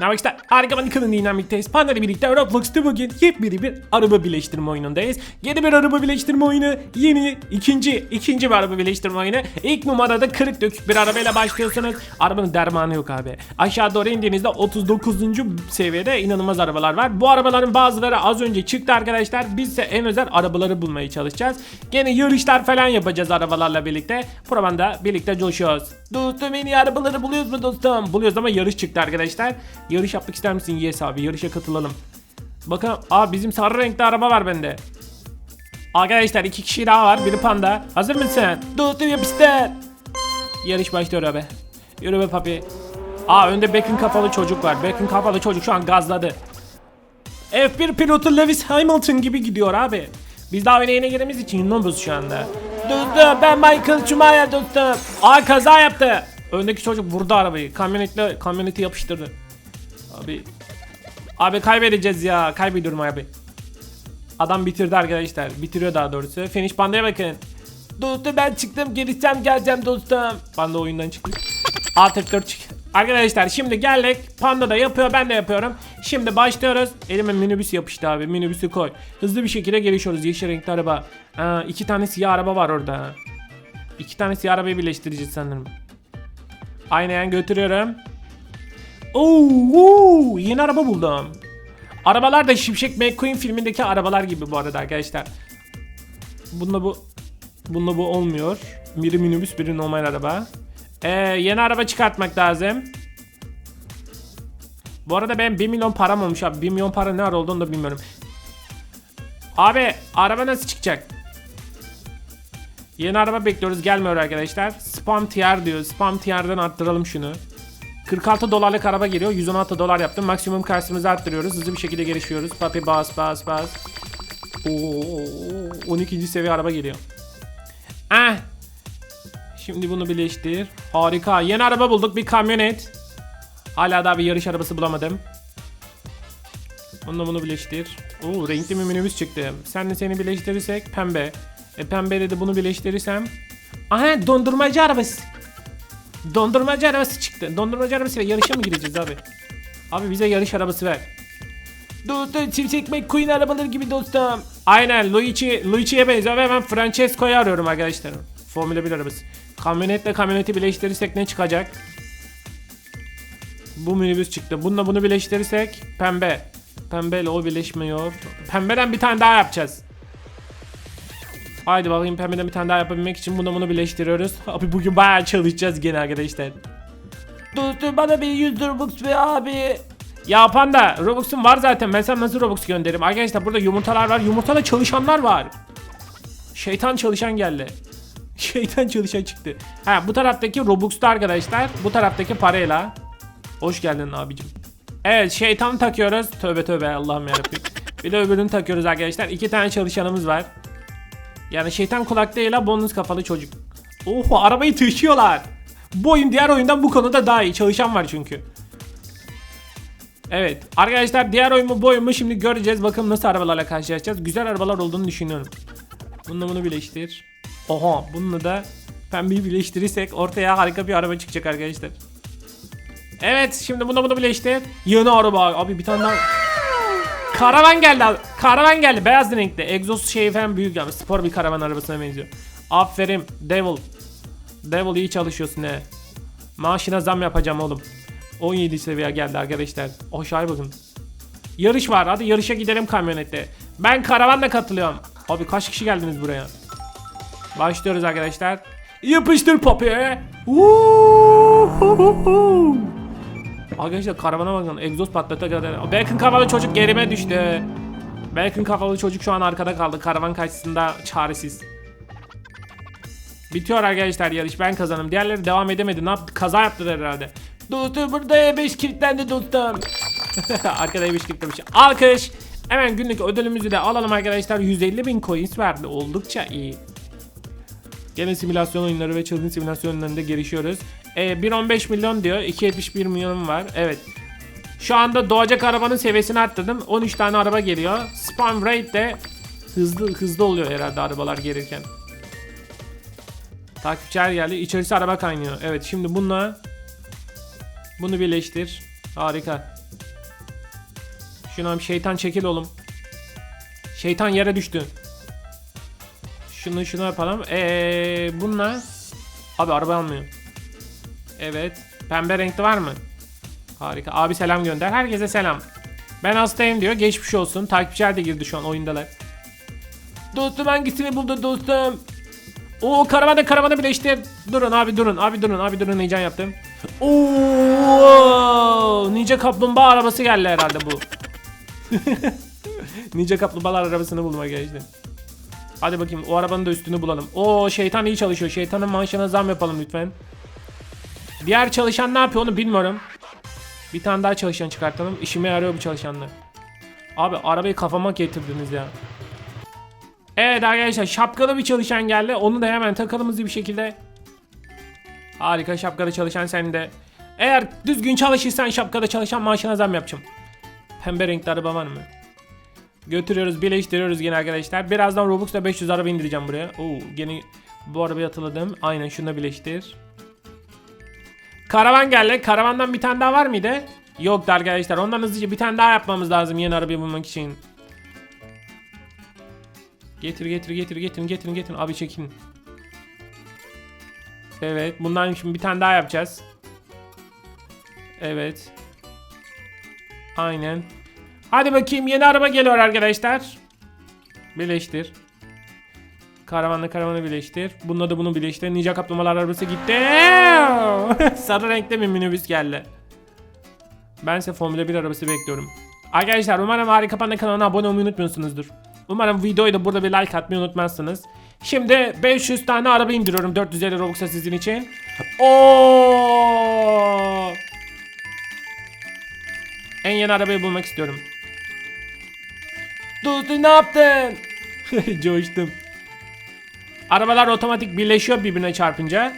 Bak işte harika dinamikteyiz. Panda ile birlikte Roblox'ta bugün yepyeni bir araba birleştirme oyunundayız. Yeni bir araba birleştirme oyunu. Yeni ikinci ikinci bir araba birleştirme oyunu. İlk numarada kırık dökük bir arabayla başlıyorsunuz. Arabanın dermanı yok abi. Aşağı doğru indiğinizde 39. seviyede inanılmaz arabalar var. Bu arabaların bazıları az önce çıktı arkadaşlar. Biz ise en özel arabaları bulmaya çalışacağız. Gene yarışlar falan yapacağız arabalarla birlikte. Provanda birlikte coşuyoruz. Dostum en iyi arabaları buluyoruz mu dostum? Buluyoruz ama yarış çıktı arkadaşlar. Yarış yapmak ister misin? Yes abi yarışa katılalım. Bakın aa bizim sarı renkli araba var bende. Arkadaşlar iki kişi daha var. Biri panda. Hazır mısın? Dostum yapıştır. Yarış başlıyor abi. Yürü be papi. Aa önde Beckham kafalı çocuk var. Beckham kafalı çocuk şu an gazladı. F1 pilotu Lewis Hamilton gibi gidiyor abi. Biz daha oyuna yeni girdiğimiz için noobuz şu anda. Dostum ben Michael Schumacher dostum. Aa kaza yaptı. Öndeki çocuk vurdu arabayı. Kamyonetle kamyoneti yapıştırdı. Abi Abi kaybedeceğiz ya. Kaybediyorum abi. Adam bitirdi arkadaşlar. Bitiriyor daha doğrusu. Finish bandaya bakın. Dostum ben çıktım. Geleceğim geleceğim dostum. Panda oyundan çıktı. A44 çık. Arkadaşlar şimdi geldik. Panda da yapıyor ben de yapıyorum. Şimdi başlıyoruz. Elime minibüs yapıştı abi. Minibüsü koy. Hızlı bir şekilde gelişiyoruz. Yeşil renkli araba. Aa, iki tane siyah araba var orada. İki tane siyah arabayı birleştireceğiz sanırım. Aynen götürüyorum. Oo, yeni araba buldum. Arabalar da Şimşek McQueen filmindeki arabalar gibi bu arada arkadaşlar. Bunda bu bunda bu olmuyor. Biri minibüs, biri normal araba. Ee, yeni araba çıkartmak lazım. Bu arada ben 1 milyon param olmuş abi. 1 milyon para ne ara olduğunu da bilmiyorum. Abi araba nasıl çıkacak? Yeni araba bekliyoruz gelmiyor arkadaşlar. Spam tier diyor. Spam tier'den arttıralım şunu. 46 dolarlık araba geliyor. 116 dolar yaptım. Maksimum karşımızı arttırıyoruz. Hızlı bir şekilde gelişiyoruz. Papi bas bas bas. Oo, 12. seviye araba geliyor. Ah. Şimdi bunu birleştir. Harika. Yeni araba bulduk. Bir kamyonet. Hala daha bir yarış arabası bulamadım. Onunla bunu birleştir. Oo renkli bir minibüs çıktı. Senle seni birleştirirsek pembe. E pembeyle de bunu birleştirirsem. Aha dondurmacı arabası. Dondurmacı arabası çıktı. Dondurmacı arabasıyla yarışa mı gireceğiz abi? Abi bize yarış arabası ver. Dostum Şimşek McQueen arabaları gibi dostum. Aynen Luigi, Luigi'ye benziyor ve ben Francesco'yu arıyorum arkadaşlar. Formula 1 arabası. Kamyonetle kamyoneti birleştirirsek ne çıkacak? Bu minibüs çıktı. Bununla bunu birleştirirsek pembe. Pembeyle o birleşmiyor. Pembeden bir tane daha yapacağız. Haydi bakayım pembeden bir tane daha yapabilmek için bunu bunu birleştiriyoruz. Abi bugün bayağı çalışacağız gene arkadaşlar. Dostum bana bir 100 Robux ver abi. Ya Panda Robux'un var zaten ben sana nasıl Robux gönderirim? Arkadaşlar burada yumurtalar var. Yumurtada çalışanlar var. Şeytan çalışan geldi. Şeytan çalışan çıktı. Ha bu taraftaki Robux'ta arkadaşlar. Bu taraftaki parayla. Hoş geldin abicim. Evet şeytan takıyoruz. Tövbe tövbe Allah'ım yarabbim. Bir de öbürünü takıyoruz arkadaşlar. İki tane çalışanımız var. Yani şeytan kulak değil ha bonus kafalı çocuk. Oho arabayı taşıyorlar. Bu oyun diğer oyundan bu konuda daha iyi. Çalışan var çünkü. Evet arkadaşlar diğer oyun mu bu oyun mu şimdi göreceğiz. Bakalım nasıl arabalarla karşılaşacağız. Güzel arabalar olduğunu düşünüyorum. Bununla bunu birleştir. Oha bununla da pembeyi birleştirirsek ortaya harika bir araba çıkacak arkadaşlar. Evet şimdi bunu bunu birleştir. Yeni araba abi bir tane daha. Karavan geldi abi. Karavan geldi. Beyaz renkli. Egzoz şeyi falan büyük yani. Spor bir karavan arabasına benziyor. Aferin. Devil. Devil iyi çalışıyorsun he. Maaşına zam yapacağım oğlum. 17 seviye geldi arkadaşlar. Şahı bakın. Yarış var. Hadi yarışa gidelim kamyonette. Ben karavanla katılıyorum. Abi kaç kişi geldiniz buraya? Başlıyoruz arkadaşlar. Yapıştır papi. Woo! Arkadaşlar karavana bakın egzoz patladı kadar. Bacon kafalı çocuk gerime düştü. Bacon kafalı çocuk şu an arkada kaldı. Karavan karşısında çaresiz. Bitiyor arkadaşlar yarış ben kazandım. Diğerleri devam edemedi. Ne yaptı? Kaza yaptılar herhalde. Dostum burada E5 kilitlendi dostum. Arkada E5 kilitlemiş. Alkış. Hemen günlük ödülümüzü de alalım arkadaşlar. 150 bin coins verdi. Oldukça iyi. Gene simülasyon oyunları ve çılgın simülasyon oyunlarında gelişiyoruz. E, 1.15 milyon diyor. 2.71 milyonum var. Evet. Şu anda doğacak arabanın seviyesini arttırdım. 13 tane araba geliyor. Spam rate de hızlı hızlı oluyor herhalde arabalar gelirken. Takipçiler geldi. İçerisi araba kaynıyor. Evet şimdi bununla bunu birleştir. Harika. Şuna şeytan çekil oğlum. Şeytan yere düştü. Şunu şunu yapalım. Eee bununla. Abi araba almıyor. Evet. Pembe renkli var mı? Harika. Abi selam gönder. Herkese selam. Ben hastayım diyor. Geçmiş olsun. Takipçiler de girdi şu an oyundalar. Dostum hangisini buldu dostum? Oo karavana karavana birleştir. Durun abi durun. Abi durun. Abi durun heyecan yaptım. Oo Ninja kaplumbağa arabası geldi herhalde bu. Ninja kaplumbağalar arabasını buldum arkadaşlar. Hadi bakayım o arabanın da üstünü bulalım. Oo şeytan iyi çalışıyor. Şeytanın maaşına zam yapalım lütfen. Diğer çalışan ne yapıyor onu bilmiyorum. Bir tane daha çalışan çıkartalım. İşime yarıyor bu çalışanlar. Abi arabayı kafama getirdiniz ya. Evet arkadaşlar şapkalı bir çalışan geldi. Onu da hemen takalım hızlı bir şekilde. Harika şapkada çalışan sen de. Eğer düzgün çalışırsan şapkada çalışan maaşına zam yapacağım. Pembe renkli araba var mı? Götürüyoruz birleştiriyoruz yine arkadaşlar. Birazdan Robux'la 500 araba indireceğim buraya. Oo gene bu arabayı hatırladım. Aynen şunu birleştir. Karavan geldi. Karavandan bir tane daha var mıydı? Yoktu arkadaşlar. Ondan hızlıca bir tane daha yapmamız lazım yeni arabayı bulmak için. Getir getir getir getirin getirin getirin abi çekin. Evet bundan şimdi bir tane daha yapacağız. Evet. Aynen. Hadi bakayım yeni araba geliyor arkadaşlar. Birleştir. Karavanla karavanı birleştir. Bununla da bunu birleştir. Ninja kaplumbağalar arabası gitti. Sarı renkte bir minibüs geldi. Ben ise Formula 1 arabası bekliyorum. Arkadaşlar umarım Harika Panda kanalına abone olmayı unutmuyorsunuzdur. Umarım videoyu da burada bir like atmayı unutmazsınız. Şimdi 500 tane araba indiriyorum 450 Robux'a sizin için. Oo! En yeni arabayı bulmak istiyorum. Dostu ne yaptın? Coştum. Arabalar otomatik birleşiyor birbirine çarpınca.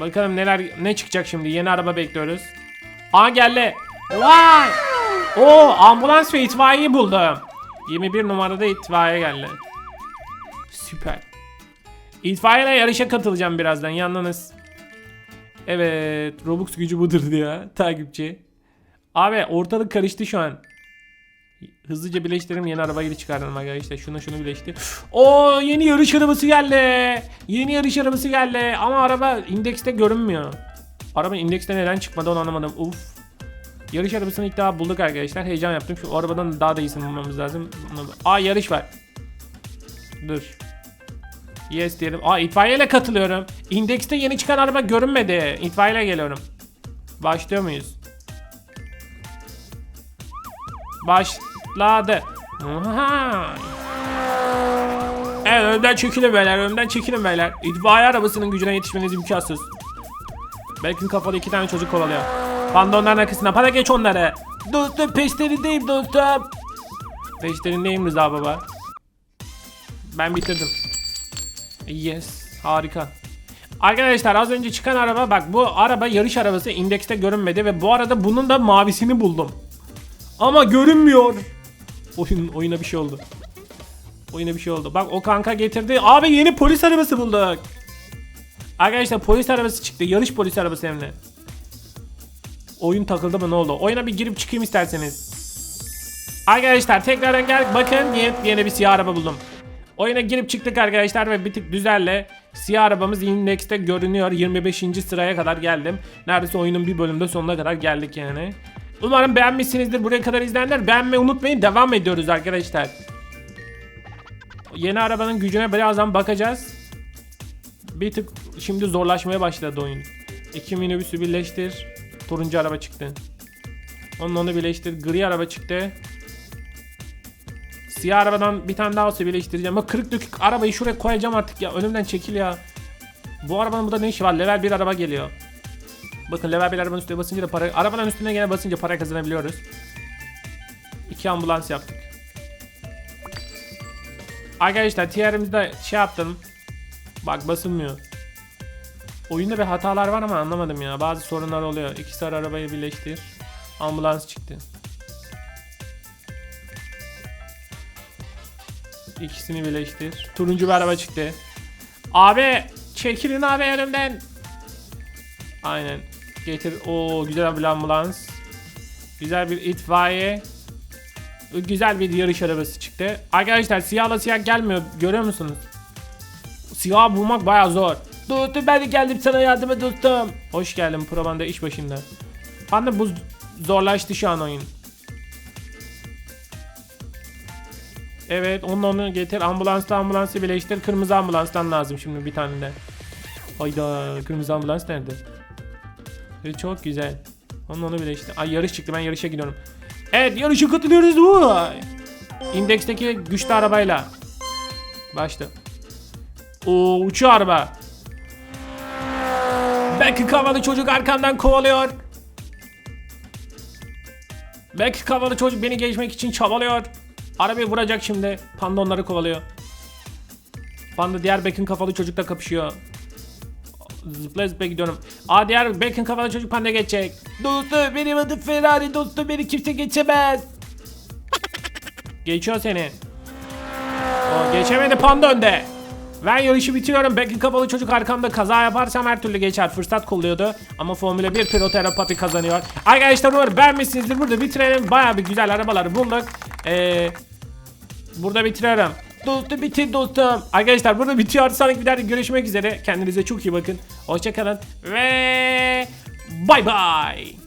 Bakalım neler ne çıkacak şimdi. Yeni araba bekliyoruz. Aa geldi. Vay! Oo ambulans ve itfaiye buldum. 21 numarada itfaiye geldi. Süper. İtfaiyeyle yarışa katılacağım birazdan yanınız. Evet Robux gücü budur diyor takipçi. Abi ortalık karıştı şu an. Hızlıca birleştirelim yeni arabayı çıkaralım arkadaşlar. Şunu şunu birleştir. Oo yeni yarış arabası geldi. Yeni yarış arabası geldi. Ama araba indekste görünmüyor. Araba indekste neden çıkmadı onu anlamadım. Uf. Yarış arabasını ilk defa bulduk arkadaşlar. Heyecan yaptım. Şu arabadan daha da iyisini bulmamız lazım. Aa yarış var. Dur. Yes diyelim. Aa itfaiyeyle katılıyorum. İndekste yeni çıkan araba görünmedi. İtfaiyeyle geliyorum. Başlıyor muyuz? Başladı. Evet önden çekilin beyler. Önden çekilin beyler. İtfaiye arabasının gücüne yetişmeniz imkansız. Belki kafalı iki tane çocuk kovalıyor. Panda onların arkasına. Para geç onları. Dostum peşlerindeyim dostum. Peşlerindeyim Rıza baba. Ben bitirdim. Yes. Harika. Arkadaşlar az önce çıkan araba bak bu araba yarış arabası indekste görünmedi ve bu arada bunun da mavisini buldum. Ama görünmüyor. Oyun oyuna bir şey oldu. Oyuna bir şey oldu. Bak o kanka getirdi. Abi yeni polis arabası bulduk. Arkadaşlar polis arabası çıktı. Yarış polis arabası hem de. Oyun takıldı mı ne oldu? Oyuna bir girip çıkayım isterseniz. Arkadaşlar tekrardan gel bakın yeni, yeni bir siyah araba buldum. Oyuna girip çıktık arkadaşlar ve bir tık düzelle siyah arabamız indekste görünüyor. 25. sıraya kadar geldim. Neredeyse oyunun bir bölümde sonuna kadar geldik yani. Umarım beğenmişsinizdir. Buraya kadar izleyenler beğenmeyi unutmayın. Devam ediyoruz arkadaşlar. Yeni arabanın gücüne birazdan bakacağız. Bir tık şimdi zorlaşmaya başladı oyun. İki minibüsü birleştir. Turuncu araba çıktı. Onunla onu birleştir. Gri araba çıktı. Siyah arabadan bir tane daha olsa birleştireceğim. Bak kırık dökük arabayı şuraya koyacağım artık ya. Önümden çekil ya. Bu arabanın burada ne işi var? Level 1 araba geliyor. Bakın level 1 arabanın üstüne basınca da para... Arabanın üstüne gene basınca para kazanabiliyoruz. İki ambulans yaptık. Arkadaşlar TR'imizde şey yaptım. Bak basılmıyor. Oyunda bir hatalar var ama anlamadım ya. Bazı sorunlar oluyor. İki sarı arabayı birleştir. Ambulans çıktı. İkisini birleştir. Turuncu bir araba çıktı. Abi çekilin abi önümden. Aynen. Getir. Oo güzel bir ambulans. Güzel bir itfaiye. Güzel bir yarış arabası çıktı. Arkadaşlar siyahla siyah gelmiyor. Görüyor musunuz? Siyah bulmak baya zor. Dostum ben de geldim sana yardıma dostum. Hoş geldin Probanda iş başında. Panda bu zorlaştı şu an oyun. Evet onu onu getir. Ambulansla ambulansı birleştir. Kırmızı ambulanstan lazım şimdi bir tane de. Hayda kırmızı ambulans nerede? E, çok güzel. Onu onu birleştir. Ay yarış çıktı ben yarışa gidiyorum. Evet yarışa katılıyoruz. Vay. İndeksteki güçlü arabayla. Başla. Oo uçuyor araba. Belki kavalı çocuk arkamdan kovalıyor. Belki kavalı çocuk beni geçmek için çabalıyor. Arabayı vuracak şimdi. Panda onları kovalıyor. Panda diğer Beck'in kafalı çocukla kapışıyor. Zıplaya zıplaya gidiyorum. Aa diğer Beck'in kafalı çocuk panda geçecek. Dostum benim adım Ferrari dostum beni kimse geçemez. Geçiyor seni. O geçemedi panda önde. Ben yarışı bitiriyorum. Beck'in kapalı çocuk arkamda kaza yaparsam her türlü geçer. Fırsat kolluyordu. Ama Formula 1 pilotu Erapati kazanıyor. Arkadaşlar umarım beğenmişsinizdir. Burada bitirelim. Baya bir güzel arabaları bulduk. Ee, burada bitiriyorum. Dostum bitir dostum. Arkadaşlar burada bitiyor. Sonraki videoda görüşmek üzere. Kendinize çok iyi bakın. Hoşçakalın. Ve bay bay.